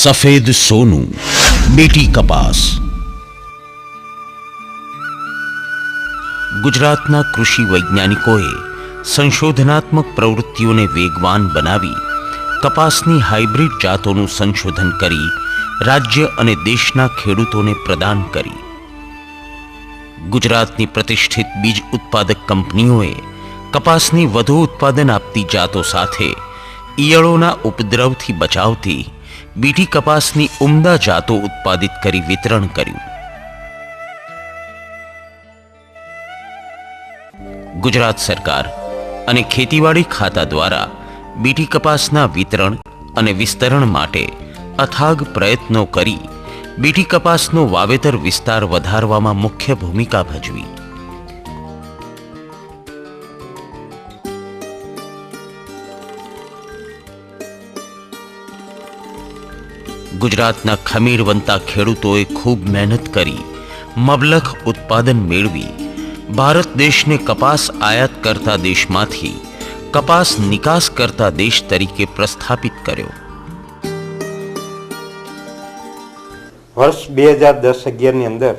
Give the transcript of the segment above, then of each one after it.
સફેદ સોનું બેટી કપાસ ગુજરાતના કૃષિ વૈજ્ઞાનિકોએ સંશોધનાત્મક પ્રવૃત્તિઓને વેગવાન બનાવી કપાસની હાઇબ્રિડ જાતોનું સંશોધન કરી રાજ્ય અને દેશના ખેડૂતોને પ્રદાન કરી ગુજરાતની પ્રતિષ્ઠિત બીજ ઉત્પાદક કંપનીઓએ કપાસની વધુ ઉત્પાદન આપતી જાતો સાથે ઈયળોના ઉપદ્રવથી બચાવતી બીટી કપાસની ઉમદા જાતો ઉત્પાદિત કરી વિતરણ કર્યું. ગુજરાત સરકાર અને ખેતીવાડી ખાતા દ્વારા બીટી કપાસના વિતરણ અને વિસ્તરણ માટે અથાગ પ્રયત્નો કરી બીટી કપાસનો વાવેતર વિસ્તાર વધારવામાં મુખ્ય ભૂમિકા ભજવી. ગુજરાતના ખમીરવંતા ખેડૂતોએ ખૂબ મહેનત કરી, મબલખ ઉત્પાદન મેળવી. ભારત દેશને કપાસ આયાત કરતા દેશમાંથી, કપાસ નિકાસ કરતા દેશ તરીકે પ્રસ્થાપિત કર્યો. વર્ષ બે હજાર દસ અગિયારની અંદર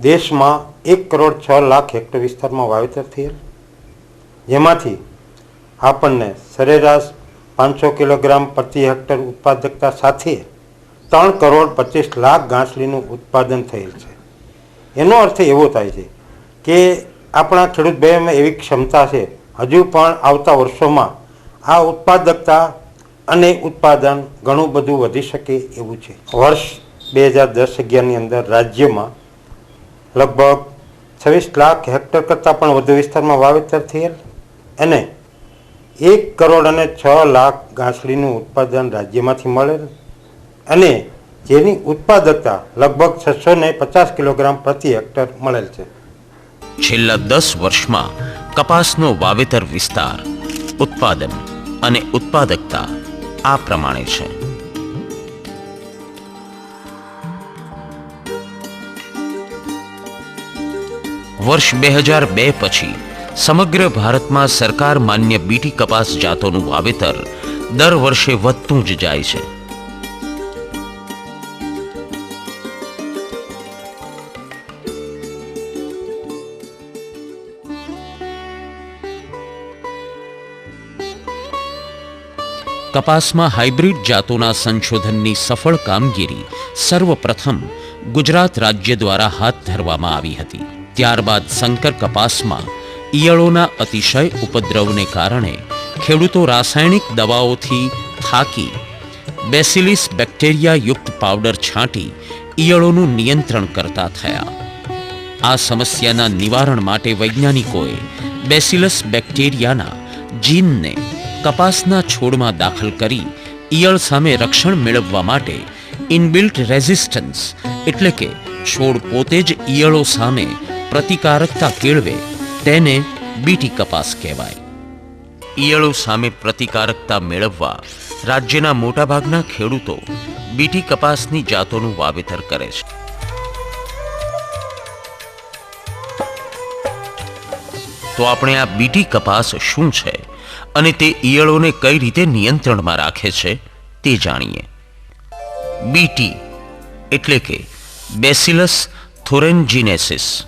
દેશમાં એક કરોડ છ લાખ હેક્ટર વિસ્તારમાં વાવેતર થયેલ. જેમાંથી આપણને સરેરાશ પાંચસો કિલોગ્રામ પ્રતિ હેક્ટર ઉત્પાદકતા સાથે ત્રણ કરોડ પચીસ લાખ ઘાસલીનું ઉત્પાદન થયેલ છે. એનો અર્થ એવો થાય છે કે આપણા ખેડૂત ભાઈઓમાં એવી ક્ષમતા છે, હજુ પણ આવતા વર્ષોમાં આ ઉત્પાદકતા અને ઉત્પાદન ઘણું બધું વધી શકે એવું છે. વર્ષ બે હજાર દસ અગિયારની અંદર રાજ્યમાં લગભગ છવ્વીસ લાખ હેક્ટર કરતાં પણ વધુ વિસ્તારમાં વાવેતર થયેલ અને એક કરોડ અને છ લાખ ઘાસડીનું ઉત્પાદન રાજ્યમાંથી મળેલ અને જેની ઉત્પાદકતા લગભગ છસો ને પચાસ કિલોગ્રામ પ્રતિ હેક્ટર મળેલ છે. છેલ્લા દસ વર્ષમાં કપાસનો વાવેતર વિસ્તાર, ઉત્પાદન અને ઉત્પાદકતા આ પ્રમાણે છે. વર્ષ બે હજાર બે પછી સમગ્ર ભારતમાં સરકાર માન્ય બીટી કપાસ જાતોનું વાવેતર દર વર્ષે વધતું જ જાય છે. કપાસમાં હાઇબ્રિડ જાતોના સંશોધનની સફળ કામગીરી સર્વપ્રથમ ગુજરાત રાજ્ય દ્વારા હાથ ધરવામાં આવી હતી. ત્યારબાદ સંકર કપાસમાં ઈયળોના અતિશય ઉપદ્રવને કારણે ખેડૂતો રાસાયણિક દવાઓથી થાકી બેસિલિસ બેક્ટેરિયા યુક્ત પાવડર છાંટી ઈયળોનું નિયંત્રણ કરતા થયા. આ સમસ્યાના નિવારણ માટે વૈજ્ઞાનિકોએ બેસિલસ બેક્ટેરિયાના જીનને કપાસના છોડમાં દાખલ કરી ઈયળ સામે રક્ષણ મેળવવા માટે ઇનબિલ્ટ રેઝિસ્ટન્સ એટલે કે છોડ પોતે જ ઈયળો સામે પ્રતિકારકતા કેળવે તેને બીટી કપાસ કહેવાય. ઈયળો સામે પ્રતિકારકતા મેળવવા રાજ્યના મોટાભાગના ખેડૂતો બીટી કપાસની જાતોનું વાવેતર કરે છે. તો આપણે આ બીટી કપાસ શું છે અને તે ઈયળોને કઈ રીતે નિયંત્રણમાં રાખે છે તે જાણીએ. બીટી એટલે કે બેસિલસ થોરેન્જીનેસિસ.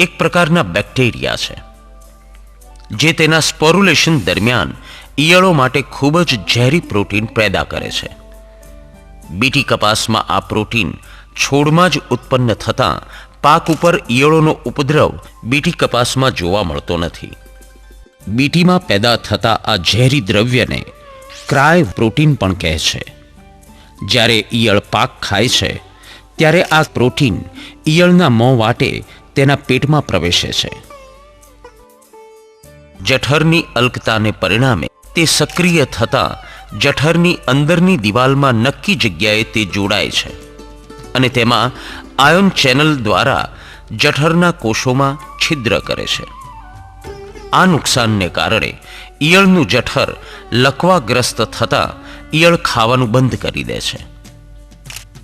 એક પ્રકારના બેક્ટેરિયા છે, જે તેના સ્પોરુલેશન દરમિયાન ઈયળો માટે ખૂબ જ ઝેરી પ્રોટીન પેદા કરે છે. બીટી કપાસમાં આ પ્રોટીન છોડમાં જ ઉત્પન્ન થતાં પાક ઉપર ઈયળોનો ઉપદ્રવ બીટી કપાસમાં જોવા મળતો નથી. બીટીમાં પેદા થતા આ ઝેરી દ્રવ્યને ક્રાય પ્રોટીન પણ કહે છે. જ્યારે ઈયળ પાક ખાય છે, ત્યારે આ પ્રોટીન ઈયળના મોં વાટે તેના પેટમાં પ્રવેશે છે. જઠરની અલ્કતાને પરિણામે તે સક્રિય થતાં જઠરની અંદરની દિવાલમાં નક્કી જગ્યાએ તે જોડાય છે. અને તેમાં આયોન ચેનલ દ્વારા જઠરના કોષોમાં છિદ્ર કરે છે. આ નુકસાનને કારણે ઈયળનું જઠર લકવાગ્રસ્ત થતાં ઈયળ ખાવાનું બંધ કરી દે છે.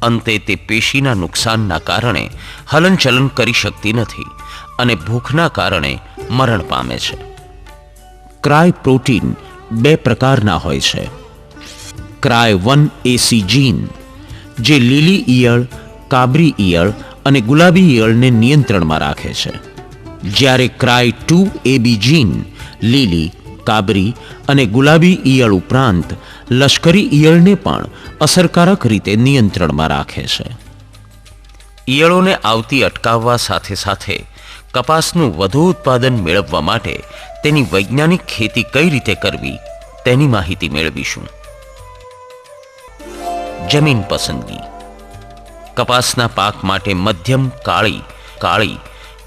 અંતે તે પેશીના નુકસાનના કારણે હલનચલન કરી શકતી નથી અને ભૂખના કારણે મરણ પામે છે. ક્રાય પ્રોટીન બે પ્રકારના હોય છે. ક્રાય વન એસી જીન, જે લીલી ઈયળ, કાબરી ઈયળ અને ગુલાબી ઈયળને નિયંત્રણમાં રાખે છે. જ્યારે ક્રાય ટુ એબી જીન લીલી, કાબરી અને ગુલાબી ઈયળ ઉપરાંત લશ્કરી ઈયળને પણ અસરકારક રીતે નિયંત્રણમાં રાખે છે. ઈયળોને આવતી અટકાવવા સાથે સાથે કપાસનું વધુ ઉત્પાદન મેળવવા માટે તેની વૈજ્ઞાનિક ખેતી કઈ રીતે કરવી તેની માહિતી મેળવીશું. જમીન પસંદગી. કપાસના પાક માટે મધ્યમ, કાળી કાળી,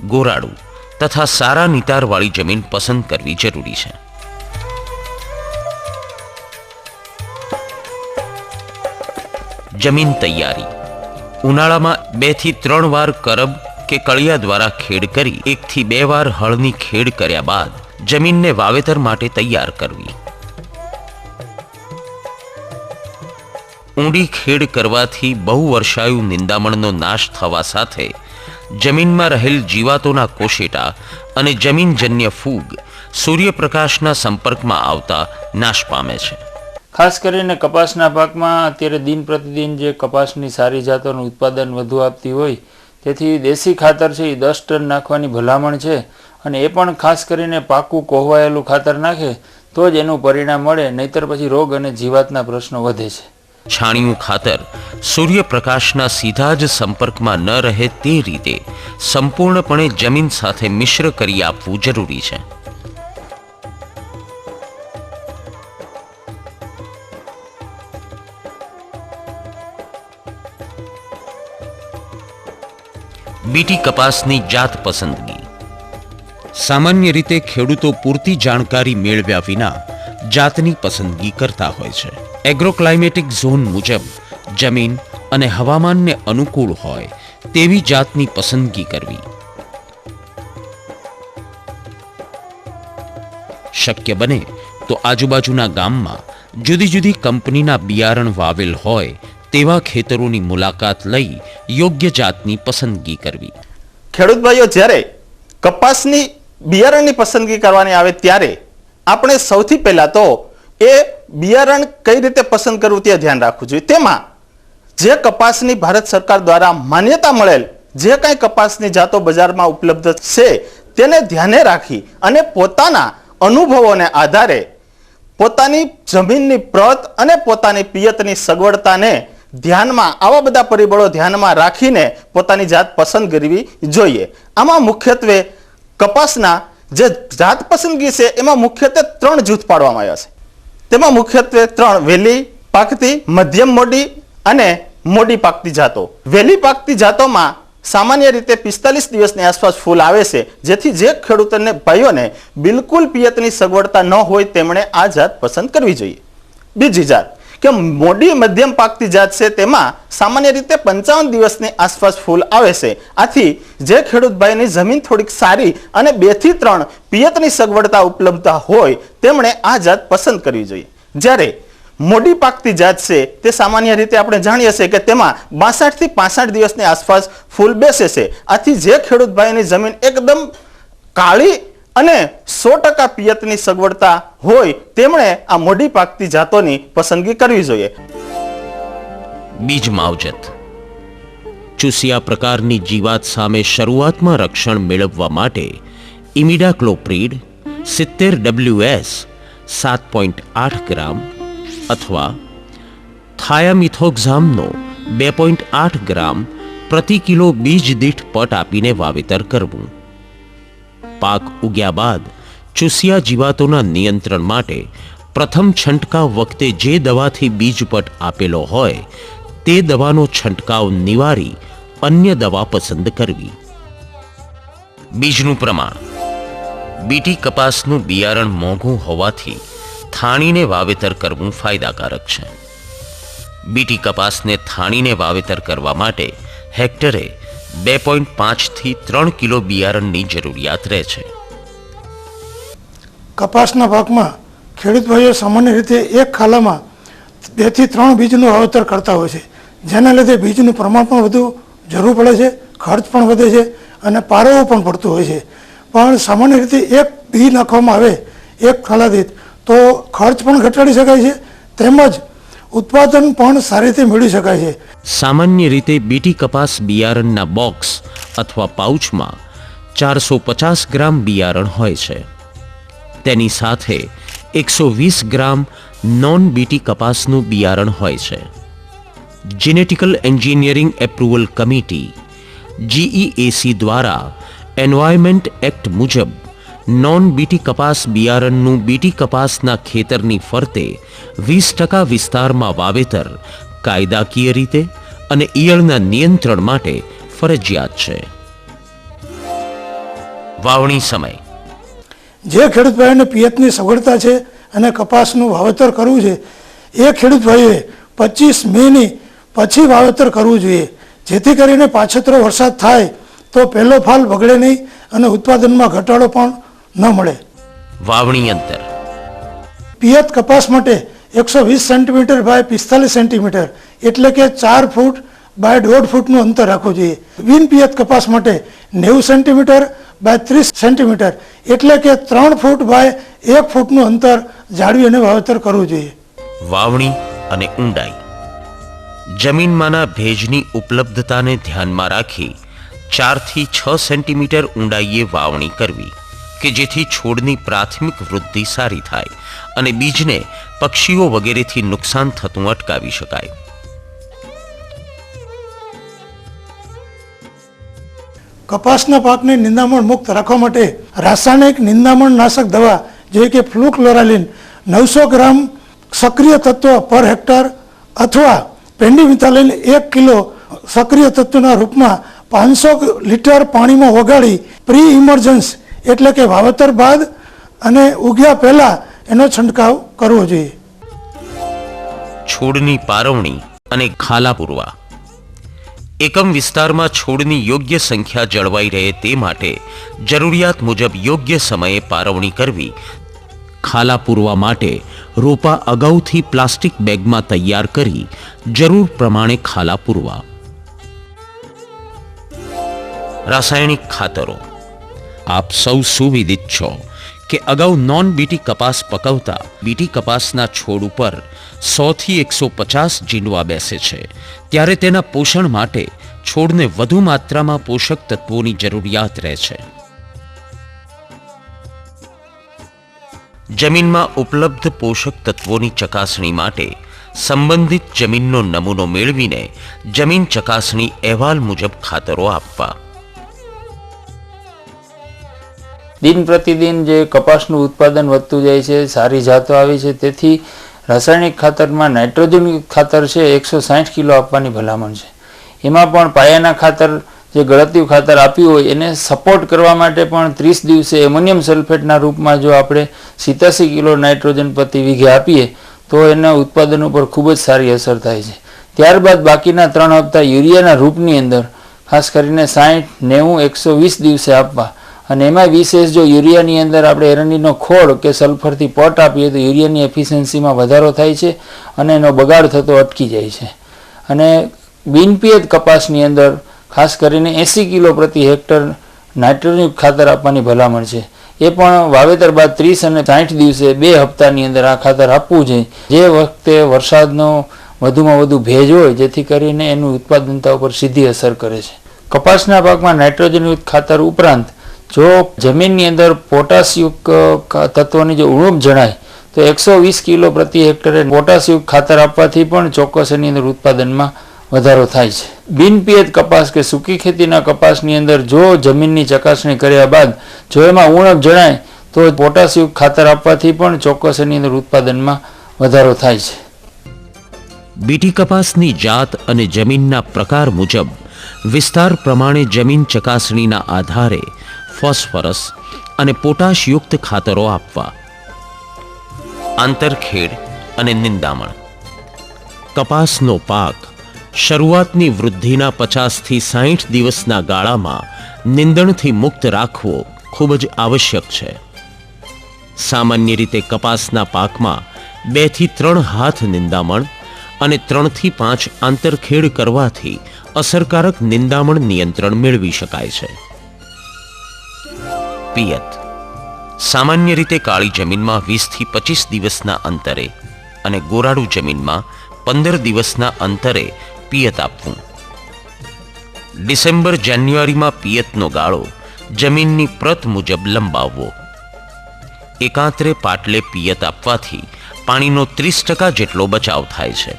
ગોરાડું તથા સારા નિતારવાળી જમીન પસંદ કરવી જરૂરી છે. જમીન તૈયારી. ઉનાળામાં બેથી ત્રણ વાર કરબ કે કળિયા દ્વારા ખેડ કરી, એકથી બે વાર હળની ખેડ કર્યા બાદ જમીનને વાવેતર માટે તૈયાર કરવી. ઊંડી ખેડ કરવાથી બહુ વર્ષાયુ નિંદામણનો નાશ થવા સાથે જમીનમાં રહેલ જીવાતોના કોશેટા અને જમીનજન્ય ફૂગ સૂર્યપ્રકાશના સંપર્કમાં આવતા નાશ પામે છે. ખાસ કરીને કપાસના પાકમાં અત્યારે દિન પ્રતિદિન જે કપાસની સારી જાતોનું ઉત્પાદન વધુ આપતી હોય, તેથી દેશી ખાતર છે એ દસ ટન નાખવાની ભલામણ છે અને એ પણ ખાસ કરીને પાકું કોહવાયેલું ખાતર નાખે તો જ એનું પરિણામ મળે, નહીતર પછી રોગ અને જીવાતના પ્રશ્નો વધે છે. છાણિયું ખાતર સૂર્યપ્રકાશના સીધા જ સંપર્કમાં ન રહે તે રીતે સંપૂર્ણપણે જમીન સાથે મિશ્ર કરી આપવું જરૂરી છે. બીટી કપાસની જાત પસંદગી. સામાન્ય રીતે ખેડૂતો પૂરતી જાણકારી મેળવ્યા વિના જાતની પસંદગી કરતા હોય છે. એગ્રોક્લાઇમેટિક ઝોન મુજબ જમીન અને હવામાનને અનુકૂળ હોય તેવી જાતની પસંદગી કરવી. શક્ય બને તો આજુબાજુના ગામમાં જુદી જુદી કંપનીના બિયારણ વાવેલ હોય તેવા ખેતરોની મુલાકાત લઈ યોગ્ય જાતની પસંદગી કરવી. ખેડૂત ભાઈઓ, જ્યારે કપાસની બિયારણની પસંદગી કરવાની આવે ત્યારે આપણે સૌથી પહેલા તો એ બિયારણ કઈ રીતે પસંદ કરવું તે ધ્યાન રાખવું જોઈએ. તેમાં જે કપાસની ભારત સરકાર દ્વારા માન્યતા મળેલ જે કાંઈ કપાસની જાતો બજારમાં ઉપલબ્ધ છે, તેને ધ્યાને રાખી અને પોતાના અનુભવોને આધારે પોતાની જમીનની પ્રત અને પોતાની પિયતની સગવડતાને ધ્યાનમાં, આવા બધા પરિબળો ધ્યાનમાં રાખીને પોતાની જાત પસંદ કરવી જોઈએ. આમાં મુખ્યત્વે કપાસના જે જાત પસંદગી છે, એમાં મુખ્યત્વે ત્રણ જૂથ પાડવામાં આવ્યા છે. તેમાં મુખ્યત્વે ત્રણ વહેલી પાકતી, મધ્યમ મોડી અને મોડી પાકતી જાતો. વહેલી પાકતી જાતોમાં સામાન્ય રીતે પિસ્તાલીસ દિવસની આસપાસ ફૂલ આવે છે, જેથી જે ખેડૂતોને, ભાઈઓને બિલકુલ પિયતની સગવડતા ન હોય, તેમણે આ જાત પસંદ કરવી જોઈએ. બીજી જાત કે મોડી મધ્યમ પાકતી જાત છે તેમાં સામાન્ય રીતે પંચાવન દિવસની આસપાસ ફૂલ આવે છે. આથી જે ખેડૂત ભાઈની જમીન થોડીક સારી અને બેથી ત્રણ પિયતની સગવડતા ઉપલબ્ધતા હોય તેમણે આ જાત પસંદ કરવી જોઈએ. જ્યારે મોડી પાકતી જાત છે તે સામાન્ય રીતે આપણે જાણીએ છીએ કે તેમાં બાસઠથી પાસઠ દિવસની આસપાસ ફૂલ બેસે છે. આથી જે ખેડૂત ભાઈની જમીન એકદમ કાળી અને સો ટકા પિયતની સગવડતા હોય તેમણે આ મોડી પાકતી જાતોની પસંદગી કરવી જોઈએ. બીજ માવજત. ચૂસિયા પ્રકારની જીવાત સામે શરૂઆતમાં રક્ષણ મેળવવા માટે ઇમિડાક્લોપ્રીડ, સિત્તેર ડબલ્યુએસ, સાત પોઈન્ટ આઠ ગ્રામ અથવા થાયામિથોક્ઝામનો બે પોઈન્ટ આઠ ગ્રામ પ્રતિ કિલો બીજ દીઠ પટ આપીને વાવેતર કરવું. પાક ઉગ્યા બાદ ચૂસિયા જીવાતોના નિયંત્રણ માટે પ્રથમ છંટકાવ વખતે જે દવાથી બીજપટ આપેલો હોય તે દવાનો છંટકાવ નિવારી અન્ય દવા પસંદ કરવી. બીજનું પ્રમાણ. બીટી કપાસનું બિયારણ મોંઘું હોવાથી થાણીને વાવેતર કરવું ફાયદાકારક છે. બીટી કપાસને થાણીને વાવેતર કરવા માટે હેક્ટરે બે પોઈન્ટ પાંચથી ત્રણ કિલો બિયારણની જરૂરિયાત રહે છે. કપાસના પાકમાં ખેડૂતભાઈઓ સામાન્ય રીતે એક ખાલામાં બેથી ત્રણ બીજનું વાવેતર કરતા હોય છે, જેના લીધે બીજનું પ્રમાણ પણ વધુ જરૂર પડે છે, ખર્ચ પણ વધે છે અને પારવવું પણ પડતું હોય છે. પણ સામાન્ય રીતે એક બી નાખવામાં આવે, એક ખાલા દીઠ, તો ખર્ચ પણ ઘટાડી શકાય છે. તેમજ ઉત્પાદન પણ સારી રીતે મેળવી શકાય છે. સામાન્ય રીતે બીટી કપાસ બિયારણના બોક્સ અથવા પાઉચમાં ચારસો પચાસ ગ્રામ બિયારણ હોય છે. તેની સાથે એકસો વીસ ગ્રામ નોન બીટી કપાસનું બિયારણ હોય છે. Genetical engineering approval committee GEAC દ્વારા એન્વાયરમેન્ટ એક્ટ મુજબ નોન બીટી કપાસ બિયારણનું બીટી કપાસના ખેતરની ફરતે વીસ ટકા વિસ્તારમાં વાવેતર કાયદાકીય રીતે અને ઈયળના નિયંત્રણ માટે ફરજિયાત છે. વાવણી સમય. જે ખેડૂત ભાઈઓને પિયતની સગવડતા છે અને કપાસનું વાવેતર કરવું છે, એ ખેડૂત ભાઈએ પચીસ મેની પછી વાવેતર કરવું જોઈએ. જેથી કરીને પાછતરો વરસાદ થાય તો પહેલો ફાલ બગડે નહીં અને ઉત્પાદનમાં ઘટાડો પણ ન મળે. વાવણી અંતર. પિયત કપાસ માટે એકસો વીસ સેન્ટીમીટર બાય પિસ્તાલીસ સેન્ટીમીટર એટલે કે ચાર ફૂટ બાય દોઢ ફૂટનું અંતર રાખવું જોઈએ. બિન પિયત કપાસ માટે નેવું સેન્ટીમીટર બાય ત્રીસ સેન્ટીમીટર એટલે કે ત્રણ ફૂટ બાય એક ફૂટનું અંતર જાળવી અને વાવેતર કરવું જોઈએ. વાવણી અને ઊંડાઈ. જમીનમાંના ભેજની ઉપલબ્ધતાને ધ્યાનમાં રાખી ચારથી છ સેન્ટીમીટર ઊંડાઈએ વાવણી કરવી. કે જેથી છોડની પ્રાથમિક વૃદ્ધિ સારી થાય અને બીજને પક્ષીઓ વગેરેથી નુકસાન થતું અટકાવી શકાય. કપાસના પાકને નિંદામણ મુક્ત રાખવા માટે રાસાયણિક નિંદામણ નાશક દવા જેવી કે ફ્લુક્લોરાલિન નવસો ગ્રામ સક્રિય તત્વ પર હેક્ટર અથવા પેન્ડીમિથાલિન એક કિલો સક્રિય તત્વના રૂપમાં પાંચસો લીટર પાણીમાં ઓગાળી પ્રી ઇમરજન્સ એટલે કે વાવેતર બાદ અને ઉગ્યા પહેલા એનો છંટકાવ કરવો જોઈએ. છોડની પારવણી અને ખાલા પૂરવા. એકમ વિસ્તારમાં છોડની યોગ્ય સંખ્યા જળવાઈ રહે તે માટે જરૂરિયાત મુજબ યોગ્ય સમયે પારવણી કરવી, ખાલા પૂરવા માટે રોપા અગાઉથી પ્લાસ્ટિક બેગમાં તૈયાર કરી જરૂર પ્રમાણે ખાલા પૂરવા. રાસાયણિક ખાતરો. આપ સૌ સુવિદિત છો કે અગાઉ નોન બીટી કપાસ પકવતા બીટી કપાસના છોડ ઉપર સોથી એકસો પચાસ જીંડવા બેસે છે. ત્યારે તેના પોષણ માટે છોડને વધુ માત્રામાં પોષક તત્વોની જરૂરિયાત રહે છે. જમીનમાં ઉપલબ્ધ પોષક તત્વોની ચકાસણી માટે સંબંધિત જમીનનો નમૂનો મેળવીને જમીન ચકાસણી અહેવાલ મુજબ ખાતરો આપવા. દિન પ્રતિદિન જે કપાસનું ઉત્પાદન વધતું જાય છે, સારી જાતો આવી છે, તેથી રાસાયણિક ખાતરમાં નાઇટ્રોજન ખાતર છે, એકસો સાઠ કિલો આપવાની ભલામણ છે. એમાં પણ પાયાના ખાતર, જે ગળતિયું ખાતર આપ્યું હોય, એને સપોર્ટ કરવા માટે પણ ત્રીસ દિવસે એમોનિયમ સલ્ફેટના રૂપમાં જો આપણે સિત્યાસી કિલો નાઇટ્રોજન પ્રતિ વીઘે આપીએ, તો એના ઉત્પાદન ઉપર ખૂબ જ સારી અસર થાય છે. ત્યારબાદ બાકીના ત્રણ હપ્તા યુરિયાના રૂપની અંદર, ખાસ કરીને સાઠ નેવું, એકસો વીસ દિવસે આપવા. અને એમાં વિશેષ જો યુરિયાની અંદર આપણે એરંડીનો ખોળ કે સલ્ફરથી પટ આપીએ તો યુરિયાની એફિશિયન્સીમાં વધારો થાય છે અને એનો બગાડ થતો અટકી જાય છે. અને બિનપિયત કપાસની અંદર ખાસ કરીને એંસી કિલો પ્રતિ હેક્ટર નાઇટ્રોજન ખાતર આપવાની ભલામણ છે. એ પણ વાવેતર બાદ ત્રીસ અને સાઠ દિવસે બે હપ્તાની અંદર આ ખાતર આપવું જોઈએ. જે વખતે વરસાદનો વધુમાં વધુ ભેજ હોય, જેથી કરીને એનું ઉત્પાદનતા ઉપર સીધી અસર કરે છે. કપાસના પાકમાં નાઇટ્રોજનયુક્ત ખાતર ઉપરાંત જો જમીનની અંદર પોટાશયુક્ત તત્વોની જો ઉણપ જણાય, તો એકસો વીસ કિલો પ્રતિ હેક્ટરે પોટાશયુક્ત ખાતર આપવાથી પણ ચોક્કસ એની અંદર ઉત્પાદનમાં વધારો થાય છે. બિનપિયત કપાસ કે સૂકી ખેતીના કપાસની અંદર જો જમીનની ચકાસણી કર્યા બાદ જો એમાં ઉણપ જણાય, તો પોટાશયુક્ત ખાતર આપવાથી પણ ચોક્કસ એની અંદર ઉત્પાદનમાં વધારો થાય છે. બીટી કપાસની જાત અને જમીનના પ્રકાર મુજબ વિસ્તાર પ્રમાણે જમીન ચકાસણીના આધારે ફોસ્ફરસ અને પોટાશયુક્ત ખાતરો આપવા. આંતરખેડ અને નિંદામણ. કપાસનો પાક શરૂઆતની વૃદ્ધિના પચાસથી સાહીઠ દિવસના ગાળામાં નિંદણથી મુક્ત રાખવો ખૂબ જ આવશ્યક છે. સામાન્ય રીતે કપાસના પાકમાં બેથી ત્રણ હાથ નિંદામણ અને ત્રણથી પાંચ આંતરખેડ કરવાથી અસરકારક નિંદામણ નિયંત્રણ મેળવી શકાય છે. પિયત. સામાન્ય રીતે કાળી જમીનમાં વીસથી પચીસ દિવસના અંતરે અને ગોરાડુ જમીનમાં પંદર દિવસના અંતરે પિયત આપવું. ડિસેમ્બર જાન્યુઆરીમાં પિયતનો ગાળો જમીનની પ્રત મુજબ લંબાવવો. એકાંતરે પાટલે પિયત આપવાથી પાણીનો ત્રીસ ટકા જેટલો બચાવ થાય છે.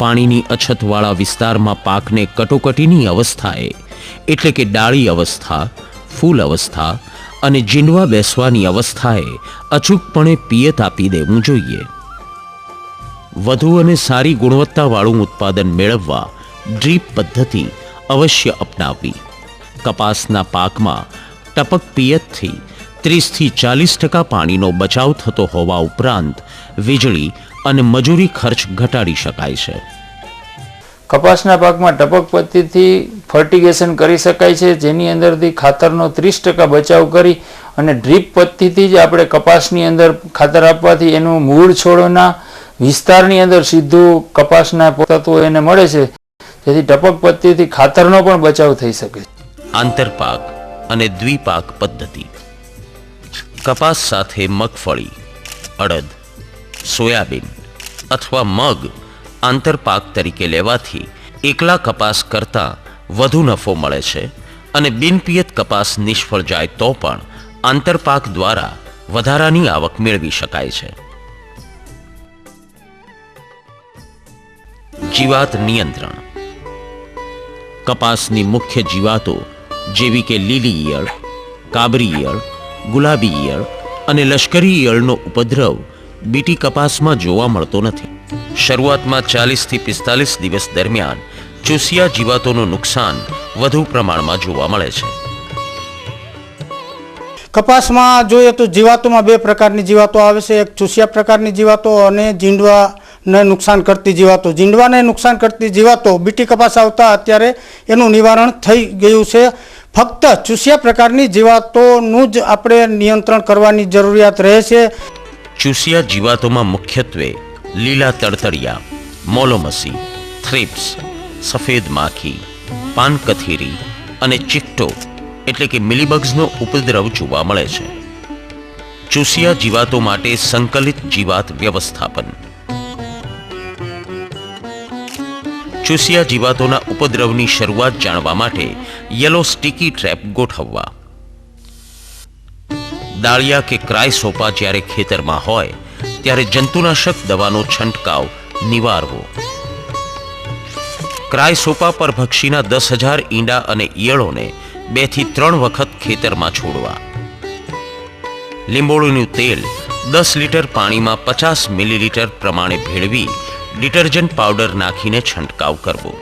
પાણીની અછતવાળા વિસ્તારમાં પાકને કટોકટીની અવસ્થાએ, એટલે કે ડાળી અવસ્થા ફૂલ અવસ્થા અને જીંડવા બેસવાની અવસ્થાએ અચૂકપણે પિયત આપી દેવું જોઈએ. વધુ અને સારી ગુણવત્તાવાળું ઉત્પાદન મેળવવા ડ્રીપ પદ્ધતિ અવશ્ય અપનાવવી. કપાસના પાકમાં ટપક પિયતથી ત્રીસથી ચાલીસ ટકા પાણીનો બચાવ થતો હોવા ઉપરાંત વીજળી અને મજૂરી ખર્ચ ઘટાડી શકાય છે. કપાસના પાકમાં ટપક પદ્ધતિથી ફર્ટિગેશન કરી શકાય છે, જેની અંદરથી ખાતરનો ત્રીસ ટકા બચાવ કરી અને ડ્રીપ પદ્ધતિથી જ આપણે કપાસની અંદર ખાતર આપવાથી એનું મૂળ છોડના વિસ્તારની અંદર સીધું કપાસના તત્વો એને મળે છે. જેથી ટપક પદ્ધતિથી ખાતરનો પણ બચાવ થઈ શકે. આંતરપાક અને દ્વિપાક પદ્ધતિ. કપાસ સાથે મગફળી, અડદ, સોયાબીન અથવા મગ આંતરપાક તરીકે લેવાથી એકલા કપાસ કરતાં વધુ નફો મળે છે અને બિનપિયત કપાસ નિષ્ફળ જાય તો પણ આંતરપાક દ્વારા વધારાની આવક મેળવી શકાય છે. જીવાત નિયંત્રણ. કપાસની મુખ્ય જીવાતો જેવી કે લીલી ઈયળ, કાબરી ઈયળ, ગુલાબી ઈયળ અને લશ્કરી ઈયળનો ઉપદ્રવ બીટી કપાસમાં જોવા મળતો નથી. શરૂઆતમાં ચાલીસથી પિસ્તાલીસ દિવસ દરમિયાન ચૂસિયા જીવાતોનું નુકસાન વધુ પ્રમાણમાં જોવા મળે છે. કપાસમાં જોઈએ તો જીવાતોમાં બે પ્રકારની જીવાતો આવે છે. એક ચૂસિયા પ્રકારની જીવાતો અને જીંડવાને નુકસાન કરતી જીવાતો. જીંડવાને નુકસાન કરતી જીવાતો બીટી કપાસ આવતા અત્યારે એનું નિવારણ થઈ ગયું છે. ફક્ત ચૂસિયા પ્રકારની જીવાતોનું જ આપણે નિયંત્રણ કરવાની જરૂરિયાત રહે છે. ચૂસિયા જીવાતોમાં મુખ્યત્વે લીલા તડતડિયા મોલોમસી, થ્રિપ્સ, સફેદ માખી પાનકથીરી અને ચિક્ટો એટલે કે મિલીબગ્સનો ઉપદ્રવ જોવા મળે છે. ચૂસિયા જીવાતો માટે સંકલિત જીવાત વ્યવસ્થાપન. ચૂસિયા જીવાતોના ઉપદ્રવની શરૂઆત જાણવા માટે યલો સ્ટીકી ટ્રેપ ગોઠવવા. દાળિયા કે ક્રાયસોપા જ્યારે ખેતરમાં હોય ત્યારે જંતુનાશક દવાનો છંટકાવ, નિવારવો. ક્રાયસોપા પર ભક્ષીના દસ હજાર ઈંડા અને ઈયળોને બેથી ત્રણ વખત ખેતરમાં છોડવા. લીંબોળીનું તેલ દસ લીટર પાણીમાં પચાસ મિલીલીટર પ્રમાણે ભેળવી ડિટર્જન્ટ પાવડર નાખીને છંટકાવ કરવો.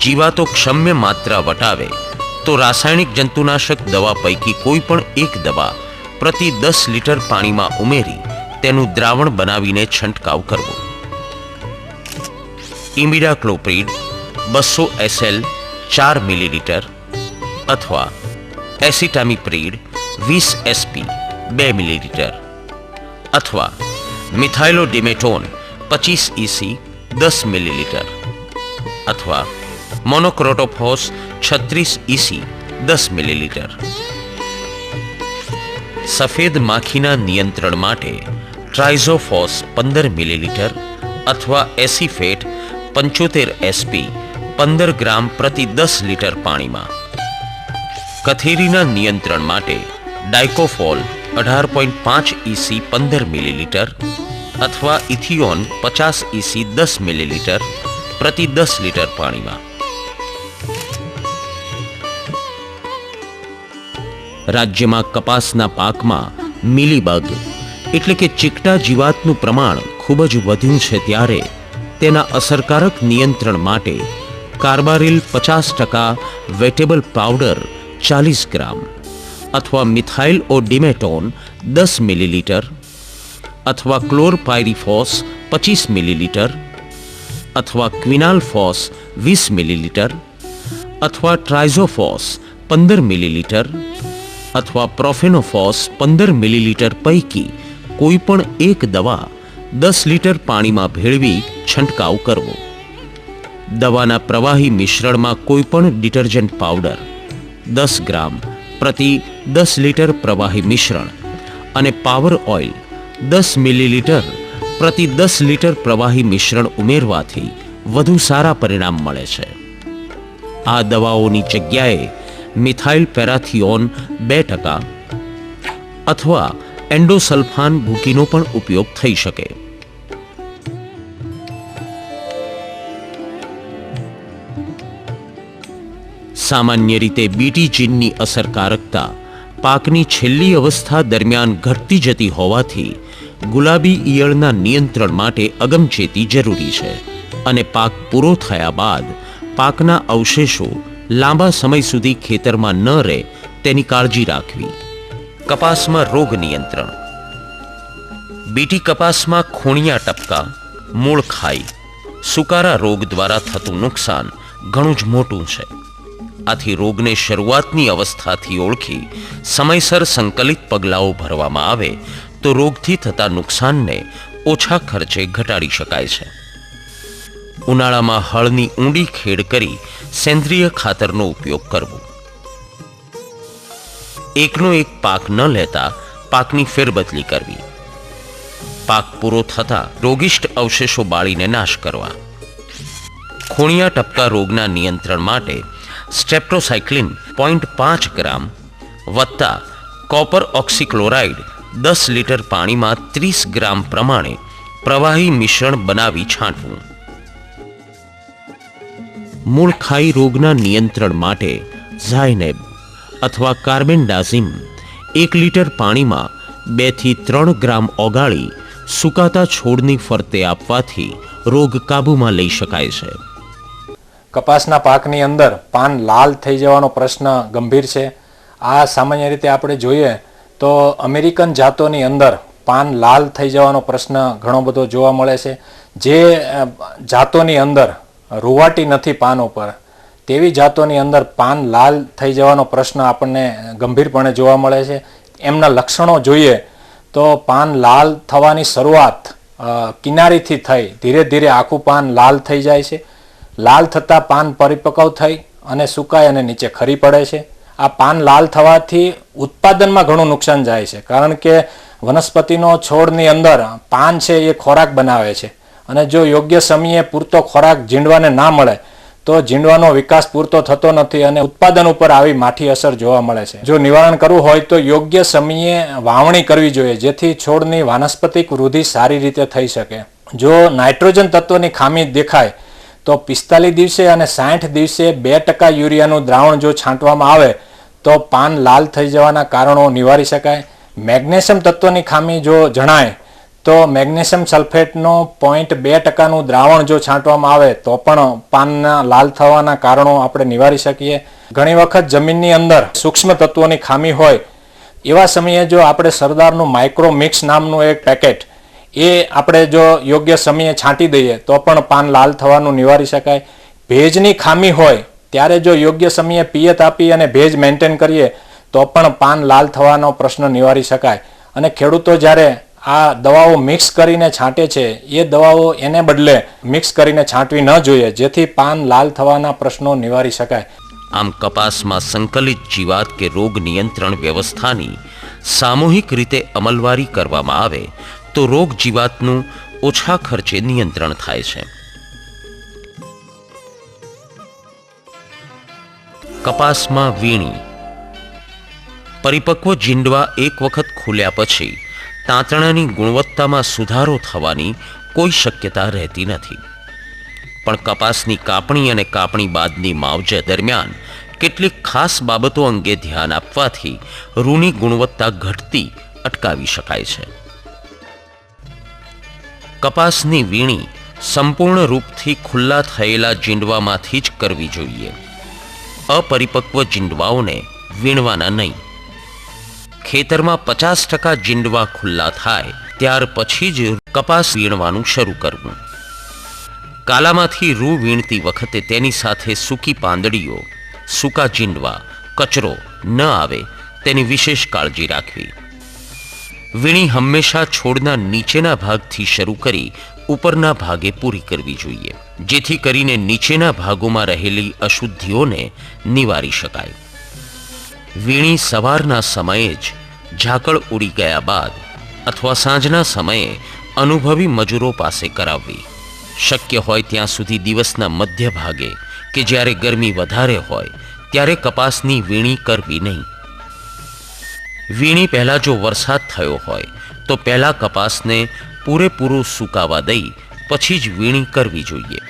જીવાતો ક્ષમ્ય માત્રા વટાવે તો રાસાયણિક જંતુનાશક દવા પૈકી કોઈ પણ એક દવા પ્રતિ દસ લીટર પાણીમાં ઉમેરી તેનું દ્રાવણ બનાવીને છંટકાવ કરવો. ઇમિડા ક્લોપ્રિડ બસો એસએલ ચાર મિલીલીટર અથવા એસિટામિપ્રીડ વીસ એસપી બે મિલીલીટર અથવા મિથાઇલોડિમેટોન પચીસ ઇસી દસ મિલીલીટર અથવા મોનોક્રોટોફોસ છત્રીસ ઇસી દસ મિલીલીટર સફેદ માખીના નિયંત્રણ માટે ટ્રાઇઝોફોસ પંદર મિલીલીટર અથવા એસીફેટ પંચોતેર એસપી પંદર ગ્રામ પ્રતિ દસ લીટર પાણીમાં. કથેરીના નિયંત્રણ માટે ડાયકોફોલ અઢાર પોઈન્ટ પાંચ ઇસી પંદર મિલીલીટર અથવા ઇથિયોન પચાસ ઇસી દસ મિલીલીટર પ્રતિ દસ લીટર પાણીમાં. રાજ્યમાં કપાસના પાકમાં મિલીબગ એટલે કે ચીકટા જીવાતનું પ્રમાણ ખૂબ જ વધ્યું છે ત્યારે તેના અસરકારક નિયંત્રણ માટે કાર્બારિલ પચાસ ટકા, વેટેબલ પાવડર ચાલીસ ગ્રામ અથવા મિથાઇલ ઓ ડિમેટોન દસ મિલીલીટર અથવા ક્લોરપાયરીફોસ પચીસ મિલીલીટર અથવા ક્વિનાલફોસ વીસ મિલીલીટર અથવા ટ્રાઇઝોફોસ પંદર મિલીલીટર અથવા પ્રોફેનોફોસ પંદર મિલીલીટર પૈકી કોઈ પણ એક દવા દસ લીટર પાણીમાં ભેળવી છંટકાવ કરવો. દવાના પ્રવાહી મિશ્રણમાં કોઈ પણ ડિટર્જન્ટ પાવડર દસ ગ્રામ પ્રતિ દસ લીટર પ્રવાહી મિશ્રણ અને પાવર ઓઇલ દસ મિલીલીટર પ્રતિ દસ લીટર પ્રવાહી મિશ્રણ ઉમેરવાથી વધુ સારા પરિણામ મળે છે. આ દવાઓની જગ્યાએ મિથાઇલ પેરાથિયોન બે ટકા અથવા એન્ડોસલ્ફાન ભૂકીનો પણ ઉપયોગ થઈ શકે. સામાન્ય રીતે બીટી જીનની અસરકારકતા પાકની છેલ્લી અવસ્થા દરમિયાન ઘટતી જતી હોવાથી ગુલાબી ઈયળના નિયંત્રણ માટે અગમચેતી જરૂરી છે અને પાક પૂરો થયા બાદ પાકના અવશેષો લાંબા સમય સુધી ખેતરમાં ન રહે તેની કાળજી રાખવી. કપાસમાં રોગ નિયંત્રણ. બીટી કપાસમાં ખૂણિયા ટપકા, મૂળ ખાઈ, સુકારા રોગ દ્વારા થતું નુકસાન ઘણું જ મોટું છે. આથી રોગને શરૂઆતની અવસ્થાથી ઓળખી સમયસર સંકલિત પગલાઓ ભરવામાં આવે તો રોગથી થતા નુકસાનને ઓછા ખર્ચે ઘટાડી શકાય છે. ઉનાળામાં હળની ઊંડી ખેડ કરી સેન્દ્રિય ખાતરનો ઉપયોગ કરવો. એકનો એક પાક ન લેતા પાકની ફેરબદલી કરવી. પાક પૂરો થતા રોગિષ્ટ અવશેષો બાળીને નાશ કરવા. ખૂણિયા ટપકા રોગના નિયંત્રણ માટે સ્ટેપ્ટોસાયક્લિન પોઈન્ટ પાંચ ગ્રામ વત્તા કોપર ઓક્સિક્લોરાઇડ દસ લીટર પાણીમાં ત્રીસ ગ્રામ પ્રમાણે પ્રવાહી મિશ્રણ બનાવી છાંટવું. મૂળ ખાઈ રોગના નિયંત્રણ માટે ઝાયનેબ અથવા કાર્બેન્ડાઝિમ એક લીટર પાણીમાં બેથી ત્રણ ગ્રામ ઓગાળી સુકાતા છોડની ફરતે આપવાથી રોગ કાબૂમાં લઈ શકાય છે. કપાસના પાકની અંદર પાન લાલ થઈ જવાનો પ્રશ્ન ગંભીર છે. આ સામાન્ય રીતે આપણે જોઈએ તો અમેરિકન જાતોની અંદર પાન લાલ થઈ જવાનો પ્રશ્ન ઘણો બધો જોવા મળે છે. જે જાતોની અંદર રૂવાટી નથી પાન ઉપર. તેવી જાતોની અંદર પાન લાલ થઈ જવાનો પ્રશ્ન આપણને ગંભીરપણે જોવા મળે છે. એમના લક્ષણો જોઈએ તો પાન લાલ થવાની શરૂઆત કિનારીથી થઈ, ધીરે ધીરે આખું પાન લાલ થઈ જાય છે. લાલ થતાં પાન પરિપક્વ થઈ અને સુકાય અને નીચે ખરી પડે છે. આ પાન લાલ થવાથી ઉત્પાદનમાં ઘણું નુકસાન જાય છે. કારણ કે વનસ્પતિનો છોડની અંદર પાન છે એ ખોરાક બનાવે છે. અને જો યોગ્ય સમયે પૂરતો ખોરાક ઝીંડવાને ના મળે, તો ઝીંડવાનો વિકાસ પૂરતો થતો નથી અને ઉત્પાદન ઉપર આવી માઠી અસર જોવા મળે છે. જો નિવારણ કરવું હોય તો યોગ્ય સમયે વાવણી કરવી જોઈએ, જેથી છોડની વાનસ્પતિક વૃદ્ધિ સારી રીતે થઈ શકે. જો નાઇટ્રોજન તત્વની ખામી દેખાય, તો પિસ્તાલીસ દિવસે અને સાઠ દિવસે બે ટકા યુરિયાનું દ્રાવણ જો છાંટવામાં આવે, તો પાન લાલ થઈ જવાના કારણો નિવારી શકાય. મેગ્નેશિયમ તત્વની ખામી જો જણાય તો મેગ્નેશિયમ સલ્ફેટનો પોઈન્ટ બે ટકાનું દ્રાવણ જો છાંટવામાં આવે, તો પણ પાનના લાલ થવાના કારણો આપણે નિવારી શકીએ. ઘણી વખત જમીનની અંદર સૂક્ષ્મ તત્વોની ખામી હોય, એવા સમયે જો આપણે સરદારનું માઇક્રો મિક્સ નામનું એક પેકેટ એ આપણે જો યોગ્ય સમયે છાંટી દઈએ, તો પણ પાન લાલ થવાનું નિવારી શકાય. ભેજની ખામી હોય, ત્યારે જો યોગ્ય સમયે પિયત આપી અને ભેજ મેન્ટેન કરીએ, તો પણ પાન લાલ થવાનો પ્રશ્ન નિવારી શકાય. અને ખેડૂતો જ્યારે આ દવાઓ મિક્સ કરીને છાંટે છે, એ દવાઓ એને બદલે મિક્સ કરીને છાંટવી ન જોઈએ, જેથી પાન લાલ થવાના પ્રશ્નો નિવારી શકાય. આમ કપાસમાં સંકલિત જીવાત કે રોગ નિયંત્રણ વ્યવસ્થાની સામૂહિક રીતે અમલવારી કરવામાં આવે, તો રોગ જીવાતનું ઓછા ખર્ચે નિયંત્રણ થાય છે. કપાસમાં વીણી, પરિપક્વ જીંડવા એક વખત ખુલ્યા પછી તાંતણાની ગુણવત્તામાં સુધારો થવાની કોઈ શક્યતા રહેતી નથી. પણ કપાસની કાપણી અને કાપણી બાદની માવજત દરમિયાન કેટલીક ખાસ બાબતો અંગે ધ્યાન આપવાથી રૂની ગુણવત્તા ઘટતી અટકાવી શકાય છે. કપાસની વીણી સંપૂર્ણ રૂપથી ખુલ્લા થયેલા જીંડવામાંથી જ કરવી જોઈએ. અપરિપક્વ જીંડવાઓને વીણવાના નહીં. ખેતરમાં પચાસ ટકા જીંડવા ખુલ્લા થાય, ત્યાર પછી જ કપાસ વીણવાનું શરૂ કરવું. કાલામાંથી રૂ વીણતી વખતે તેની સાથે સૂકી પાંદડીઓ, સૂકા જીંડવા, કચરો ન આવે તેની વિશેષ કાળજી રાખવી. વીણી હંમેશા છોડના નીચેના ભાગથી શરૂ કરી ઉપરના ભાગે પૂરી કરવી જોઈએ, જેથી કરીને નીચેના ભાગોમાં રહેલી અશુદ્ધિઓને નિવારી શકાય. વીણી સવારના સમયે જ ઝાકળ ઉડી ગયા બાદ અથવા સાંજના સમયે અનુભવી મજૂરો પાસે કરાવવી. શક્ય હોય ત્યાં સુધી દિવસના મધ્ય ભાગે કે જ્યારે ગરમી વધારે હોય ત્યારે કપાસની વીણી કરવી નહીં. વીણી પહેલા જો વરસાદ થયો હોય તો પહેલા કપાસને પૂરેપૂરું સુકાવા દઈ પછી જ વીણી કરવી જોઈએ.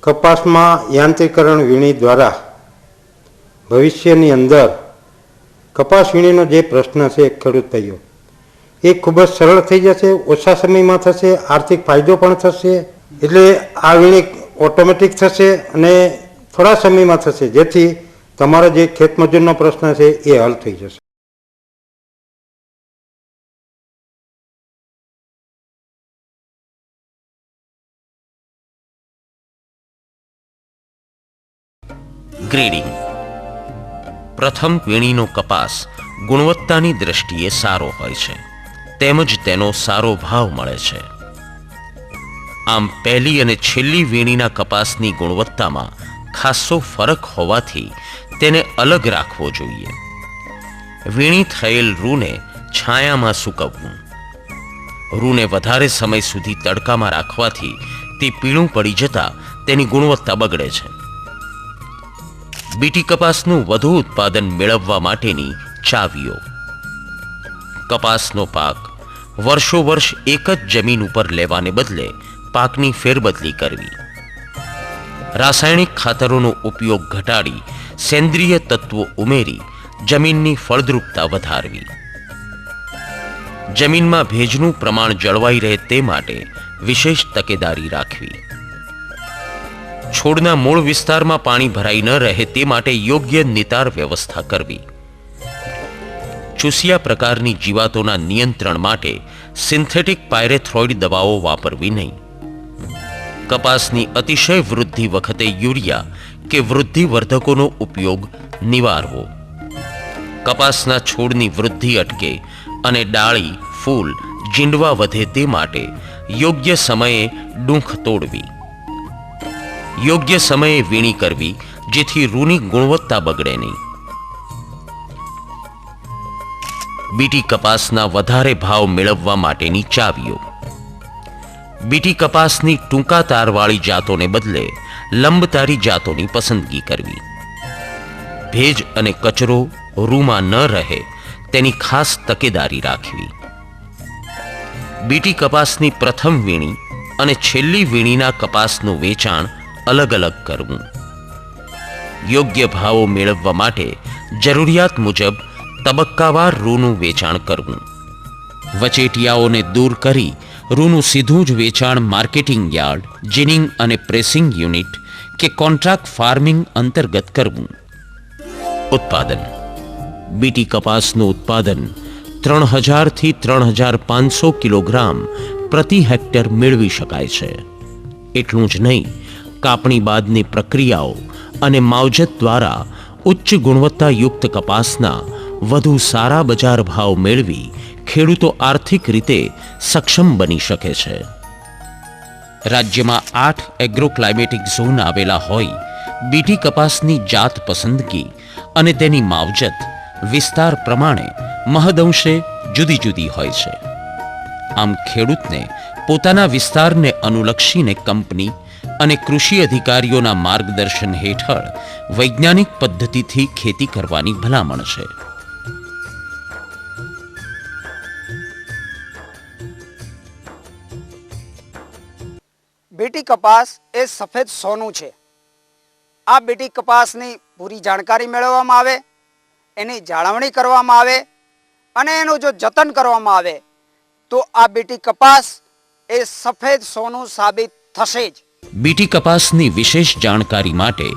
કપાસમાં યાંત્રિકરણ વીણી દ્વારા ભવિષ્યની અંદર કપાસ વીણીનો જે પ્રશ્ન છે ખેડૂત ભાઈઓ, એ ખૂબ જ સરળ થઈ જશે, ઓછા સમયમાં થશે, આર્થિક ફાયદો પણ થશે, એટલે આ વીણી ઓટોમેટિક થશે અને થોડા સમયમાં થશે, જેથી તમારો જે ખેતમજૂરનો પ્રશ્ન છે એ હલ થઈ જશે. ગ્રેડિંગ પ્રથમ વીણીનો કપાસ ગુણવત્તાની દ્રષ્ટિએ સારો હોય છે. તેમજ તેનો સારો ભાવ મળે છે. આમ પહેલી અને છેલ્લી વીણીના કપાસની ગુણવત્તામાં ખાસો ફરક હોવાથી તેને અલગ રાખવો જોઈએ. વીણી થયેલ રૂને છાયામાં સૂકવવું. રૂને વધારે સમય સુધી તડકામાં રાખવાથી તે પીળું પડી જતા તેની ગુણવત્તા બગડે છે. બીટી કપાસનું વધુ ઉત્પાદન મેળવવા માટેની ચાવીઓ. કપાસનો પાક વર્ષો વર્ષ એક જ જમીન ઉપર લેવાને બદલે પાકની ફેરબદલી કરવી. રાસાયણિક ખાતરોનો ઉપયોગ ઘટાડી સેન્દ્રિય તત્વો ઉમેરી જમીનની ફળદ્રુપતા વધારવી. જમીનમાં ભેજનું પ્રમાણ જળવાઈ રહે તે માટે વિશેષ તકેદારી રાખવી. છોડના મૂળ વિસ્તારમાં પાણી ભરાઈ ન રહે તે માટે યોગ્ય નિતાર વ્યવસ્થા કરવી. ચૂસિયા પ્રકારની જીવાતોના નિયંત્રણ માટે સિન્થેટિક પાયરેથ્રોઇડ દવાઓ વાપરવી નહીં. કપાસની અતિશય વૃદ્ધિ વખતે યુરિયા કે વૃદ્ધિવર્ધકોનો ઉપયોગ નિવારવો. કપાસના છોડની વૃદ્ધિ અટકે અને ડાળી, ફૂલ, જીંડવા વધે તે માટે યોગ્ય સમયે ડૂંખ તોડવી. યોગ્ય સમયે વીણી કરવી, જેથી રૂની ગુણવત્તા બગડે નહીં. બીટી કપાસના વધારે ભાવ મેળવવા માટેની ચાવીઓ. બીટી કપાસની ટૂંકા તારવાળી જાતોને બદલે લંબતારી જાતોની પસંદગી કરવી. ભેજ અને કચરો રૂમાં ન રહે તેની ખાસ તકેદારી રાખવી. બીટી કપાસની પ્રથમ વીણી અને છેલ્લી વીણીના કપાસનું વેચાણ અલગ અલગ કરવું. યોગ્ય ભાવો મેળવવા માટે જરૂરિયાત મુજબ તબક્કાવાર રૂનું વેચાણ કરવું. વચેટિયાઓને દૂર કરી રૂનું સીધું જ વેચાણ માર્કેટિંગ યાર્ડ, જીનિંગ અને પ્રેસિંગ યુનિટ કે કોન્ટ્રાક્ટ ફાર્મિંગ અંતર્ગત કરવું. ઉત્પાદન. બીટી કપાસનું ઉત્પાદન ત્રણ હજારથી ત્રણ હજાર પાંચસો કિલોગ્રામ પ્રતિ હેક્ટર મેળવી શકાય છે. એટલું જ નહીં કાપણી બાદની પ્રક્રિયાઓ અને માવજત દ્વારા ઉચ્ચ ગુણવત્તાયુક્ત કપાસના વધુ સારા બજાર ભાવ મેળવી ખેડૂતો આર્થિક રીતે સક્ષમ બની શકે છે. રાજ્યમાં આઠ એગ્રો ક્લાઇમેટિક ઝોન આવેલા હોય, બીટી કપાસની જાત પસંદગી અને તેની માવજત વિસ્તાર પ્રમાણે મહદઅંશે જુદી જુદી હોય છે. આમ ખેડૂતને પોતાના વિસ્તારને અનુલક્ષીને કંપની અને કૃષિ અધિકારીઓના માર્ગદર્શન હેઠળ વૈજ્ઞાનિક પદ્ધતિથી ખેતી કરવાની ભલામણ છે. બેટી કપાસ એ સફેદ સોનું છે. આ બેટી કપાસની પૂરી જાણકારી મેળવવામાં આવે, એની જાળવણી કરવામાં આવે અને એનું જો જતન કરવામાં આવે, તો આ બેટી કપાસ એ સફેદ સોનું સાબિત થશે જ. બીટી કપાસની વિશેષ જાણકારી માટે